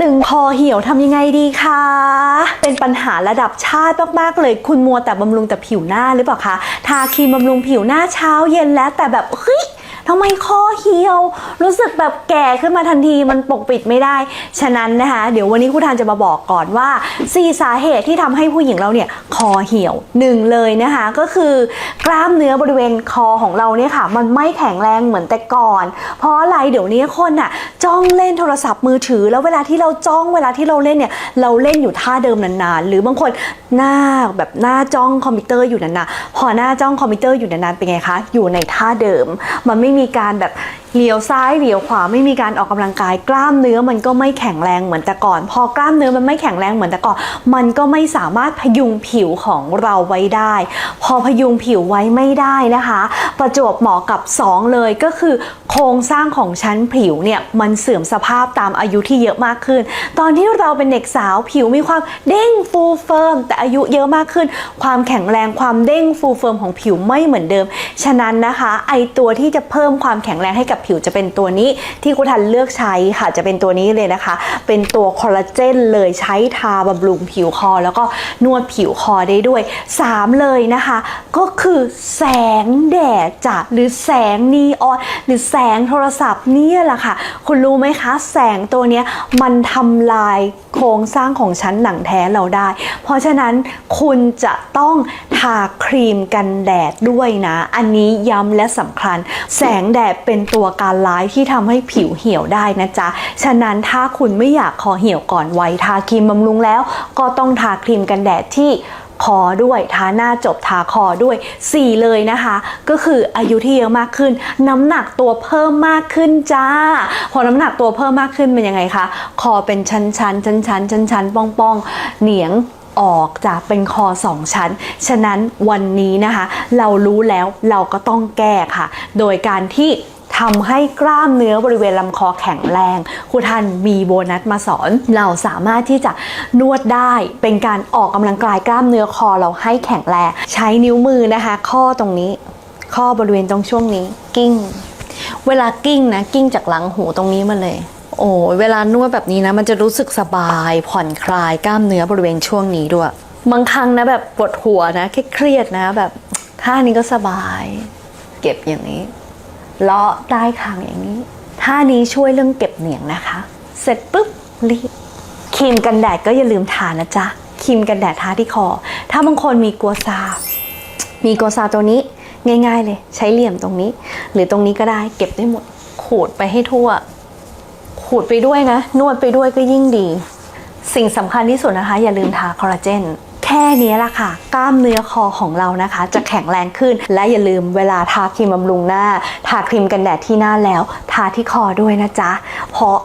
ตึงคอเหี่ยวทำยังไงดีคะ เป็นปัญหาระดับชาติมากๆเลย คุณมัวแต่บำรุงแต่ผิวหน้าหรือเปล่าคะ ทาครีมบำรุงผิวหน้าเช้าเย็นแล้วแต่แบบเฮ้ย ทำไมคอเหี่ยว รู้สึกแบบแก่ขึ้นมาทันทีมันปกปิดไม่ได้ ฉะนั้นนะคะ เดี๋ยววันนี้ครูทานจะมาบอกก่อนว่าสี่สาเหตุที่ทำให้ผู้หญิงเราเนี่ยคอเหี่ยวหนึ่งเลยนะคะ ก็คือกล้ามเนื้อบริเวณคอของเราเนี่ยค่ะ มันไม่แข็งแรงเหมือนแต่ก่อน เพราะอะไรเดี๋ยวนี้คนอะจ้องเล่นโทรศัพท์มือถือ แล้วเวลาที่เราจ้องเวลาที่เราเล่นเนี่ยเราเล่นอยู่ท่าเดิมนานๆ หรือบางคนหน้าแบบหน้าจ้องคอมพิวเตอร์อยู่นานๆพอหน้าจ้องคอมพิวเตอร์อยู่นานๆเป็นไงคะอยู่ในท่าเดิม มันไม่มีการแบบเลี้ยวซ้ายเลี้ยวขวาไม่มีการออกกำลังกาย กล้ามเนื้อมันก็ไม่แข็งแรงเหมือนแต่ก่อน พอกล้ามเนื้อมันไม่แข็งแรงเหมือนแต่ก่อน มันก็ไม่สามารถพยุงผิวของเราไว้ได้ พอพยุงผิวไว้ไม่ได้นะคะ ประจวบเหมาะกับ 2 เลยก็คือ ครงสร้างของชั้นผิวเนี่ยมันเสื่อมสภาพตามอายุที่เยอะมากขึ้น ตอนที่เราเป็นเด็กสาวผิวมีความเด้งฟูเฟิร์มแต่อายุเยอะมากขึ้น ความแข็งแรงความเด้งฟูเฟิร์มของผิวไม่เหมือนเดิม ฉะนั้นนะคะไอตัวที่จะเพิ่มความแข็งแรงให้กับผิวจะเป็นตัวนี้ที่ครูทันเลือกใช้ค่ะจะเป็นตัวนี้เลยนะคะ เป็นตัวคอลลาเจนเลยใช้ทาบำรุงผิวคอ แล้วก็นวดผิวคอได้ด้วย 3 เลยนะคะ ก็คือแสงแดดจ้ะหรือแสงนีออนหรือแสงงโทรศัพท์นี่แหละค่ะ คุณรู้ไหมคะ แสงตัวนี้มันทำลายโครงสร้างของชั้นหนังแท้เราได้ เพราะฉะนั้นคุณจะต้องทาครีมกันแดดด้วยนะ อันนี้ย้ำและสำคัญ แสงแดดเป็นตัวการร้ายที่ทำให้ผิวเหี่ยวได้นะจ๊ะ ฉะนั้นถ้าคุณไม่อยากคอเหี่ยวก่อนวัยทาครีมบำรุงแล้ว ก็ต้องทาครีมกันแดดที่ คอด้วยทาหน้าจบทาคอด้วย 4 เลยนะคะ ก็คืออายุที่เยอะมากขึ้น น้ำหนักตัวเพิ่มมากขึ้นจ้า พอน้ำหนักตัวเพิ่มมากขึ้นเป็นยังไงคะ คอเป็นชั้นชั้นชั้นชั้นชั้นชั้นป้องป้องเหนียงออกจากเป็นคอสองชั้น ฉะนั้นวันนี้นะคะ เรารู้แล้วเราก็ต้องแก้ค่ะ โดยการที่ ทำให้กล้ามเนื้อบริเวณลำคอแข็งแรงครูท่านมีโบนัสมาสอน เราสามารถที่จะนวดได้เป็นการออกกำลังกายกล้ามเนื้อคอเราให้แข็งแรง ใช้นิ้วมือนะคะ ข้อตรงนี้ ข้อบริเวณตรงช่วงนี้ กิ้ง เวลากิ้งนะกิ้งจากหลังหูตรงนี้มาเลยโอ้เวลานวดแบบนี้นะ มันจะรู้สึกสบายผ่อนคลายกล้ามเนื้อบริเวณช่วงนี้ด้วยบางครั้งนะแบบปวดหัวนะเครียดนะแบบท่านี้ก็สบาย เก็บอย่างนี้ เลาะใต้คางอย่างนี้ท่านี้ช่วยเรื่องเก็บเหนียงนะคะ เสร็จปุ๊บรีบครีมกันแดดก็อย่าลืมทานะจ๊ะครีมกันแดดทาที่คอ ถ้าบางคนมีกัวซา มีกัวซาตัวนี้ง่าย ๆ เลย ใช้เหลี่ยมตรงนี้ หรือตรงนี้ก็ได้เก็บได้หมดขูดไปให้ทั่ว ขูดไปด้วยนะ นวดไปด้วยก็ยิ่งดี สิ่งสำคัญที่สุดนะคะ อย่าลืมทาคอลลาเจน แค่นี้ละค่ะ กล้ามเนื้อคอของเรานะคะ จะแข็งแรงขึ้น และอย่าลืมเวลาทาครีมบำรุงหน้า ทาครีมกันแดดที่หน้าแล้ว ทาที่คอด้วยนะจ๊ะ เพราะ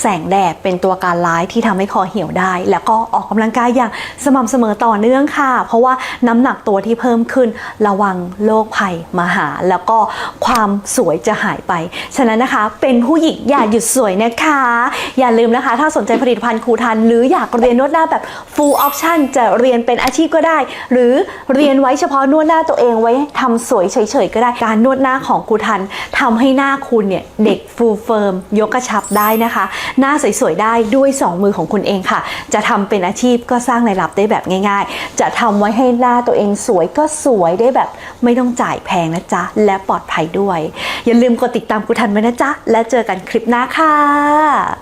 แสงแดดเป็นตัวการร้ายที่ทำให้คอเหี่ยวได้ แล้วก็ออกกำลังกายอย่างสม่ำเสมอต่อเนื่องค่ะ เพราะว่าน้ำหนักตัวที่เพิ่มขึ้นระวังโรคภัยมาหา แล้วก็ความสวยจะหายไป ฉะนั้นนะคะเป็นผู้หญิงอย่าหยุดสวยนะคะ อย่าลืมนะคะ ถ้าสนใจผลิตภัณฑ์ครูทัน หรืออยากเรียนนวดหน้าแบบ full option จะเรียนเป็นอาชีพก็ได้ หรือเรียนไว้เฉพาะนวดหน้าตัวเองไว้ทำสวยเฉยๆก็ได้การนวดหน้าของครูทันทำให้หน้าคุณเนี่ยเด็กฟูเฟิร์มยกกระชับได้นะคะหน้าสวยๆได้ด้วย 2 มือของคุณเองค่ะ จะทำเป็นอาชีพก็สร้างรายรับได้แบบง่าย ๆ จะทำไว้ให้หน้าตัวเองสวยก็สวยได้แบบไม่ต้องจ่ายแพงนะจ๊ะ และปลอดภัยด้วย อย่าลืมกดติดตามกูทันไว้นะจ๊ะ และเจอกันคลิปหน้าค่ะ